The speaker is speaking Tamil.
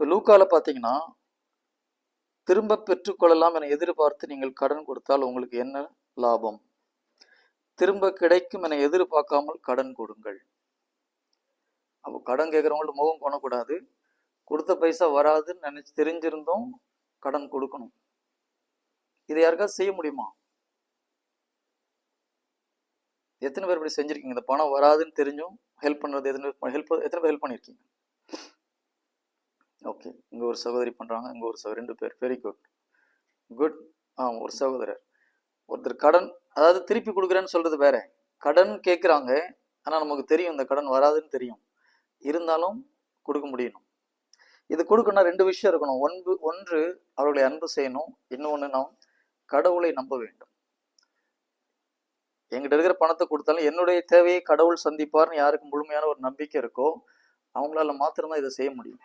இப்போ லூக்கால பார்த்தீங்கன்னா திரும்ப பெற்றுக்கொள்ளலாம் என எதிர்பார்த்து நீங்கள் கடன் கொடுத்தால் உங்களுக்கு என்ன லாபம்? திரும்ப கிடைக்கும் என எதிர்பார்க்காமல் கடன் கொடுங்கள். அப்போ கடன் கேட்குறவங்கள்ட்ட முகம் பண்ணக்கூடாது கொடுத்த பைசா வராதுன்னு நினைச்சு தெரிஞ்சிருந்தோம் கடன் கொடுக்கணும். இதை யாருக்காவது செய்ய முடியுமா? எத்தனை பேர் இப்படி செஞ்சுருக்கீங்க? இந்த பணம் வராதுன்னு தெரிஞ்சும் ஹெல்ப் பண்ணுறது எத்தனை ஹெல்ப் எத்தனை பேர் ஹெல்ப் பண்ணியிருக்கீங்க ஓகே இங்க ஒரு சகோதரி பண்றாங்க. இங்க ஒரு சகோதரி. ரெண்டு பேர். வெரி குட் குட் ஆ ஒரு சகோதரர். ஒருத்தர் கடன் அதாவது திருப்பி கொடுக்குறேன்னு சொல்றது வேற. கடன் கேட்குறாங்க ஆனால் நமக்கு தெரியும் இந்த கடன் வராதுன்னு தெரியும். இருந்தாலும் கொடுக்க முடியணும். இது கொடுக்கணும்னா ரெண்டு விஷயம் இருக்கணும். ஒன்று ஒன்று அவர்களை அன்பு செய்யணும். இன்னொன்று நாம் கடவுளை நம்ப வேண்டும். எங்கிட்ட இருக்கிற பணத்தை கொடுத்தாலும் என்னுடைய தேவையை கடவுள் சந்திப்பார்னு யாருக்கு முழுமையான ஒரு நம்பிக்கை இருக்கோ அவங்களால மாத்திரம்தான் இதை செய்ய முடியும்.